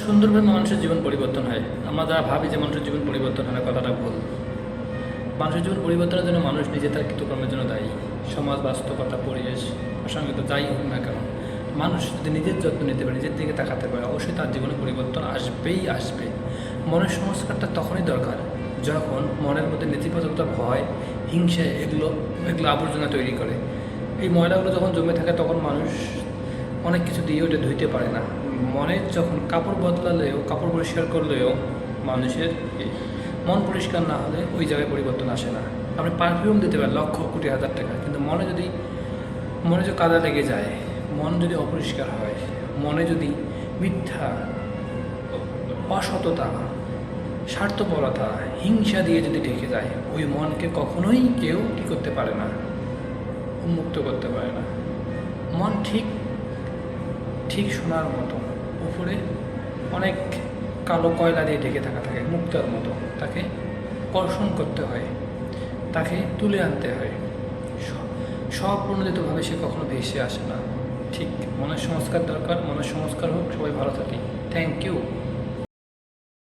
সুন্দরভাবে মানুষের জীবন পরিবর্তন হয়। আমরা যারা ভাবি যে মানুষের জীবন পরিবর্তন হয় না, কথাটা ভুল। মানুষের জীবন পরিবর্তনের জন্য মানুষ নিজে তার কৃতকর্মের জন্য দায়ী। সমাজ, বাস্তবতা, পরিবেশ অসঙ্গত যাই হোক না কেন, মানুষ যদি নিজের যত্ন নিতে পারে, নিজের দিকে তাকাতে পারে, অবশ্যই তার জীবনে পরিবর্তন আসবেই আসবে। মনের সংস্কারটা তখনই দরকার, যখন মনের মধ্যে নেতিবাচকতা ভয় হিংসা, এগুলো এগুলো আবর্জনা তৈরি করে। এই ময়লাগুলো যখন জমে থাকে, তখন মানুষ অনেক কিছু দিয়ে ওটা ধুইতে পারে না। মনের যখন কাপড় বদলালেও, কাপড় পরিষ্কার করলেও মানুষের মন পরিষ্কার না হলে ওই জায়গায় পরিবর্তন আসে না। আপনি পারফিউম দিতে পারেন লক্ষ কোটি হাজার টাকা, কিন্তু মনে যদি মনে যদি কাদা লেগে যায়, মন যদি অপরিষ্কার হয়, মনে যদি মিথ্যা, অসততা, স্বার্থপরতা, হিংসা দিয়ে যদি ঢেকে যায়, ওই মনকে কখনোই কেউ কী করতে পারে না, উন্মুক্ত করতে পারে না। মন ঠিক ঠিক সোনার মতো। উপরে অনেক কালো কয়লা দিয়ে ঢেকে থাকা থাকে, মুক্তার মতো। তাকে কর্ষণ করতে হয়, তাকে তুলে আনতে হয়। স্বপ্রণোদিতভাবে সে কখনো ভেসে আসে না। ঠিক, মনের সংস্কার দরকার, মনের সংস্কার হোক, সবাই ভালো থাকি। Thank you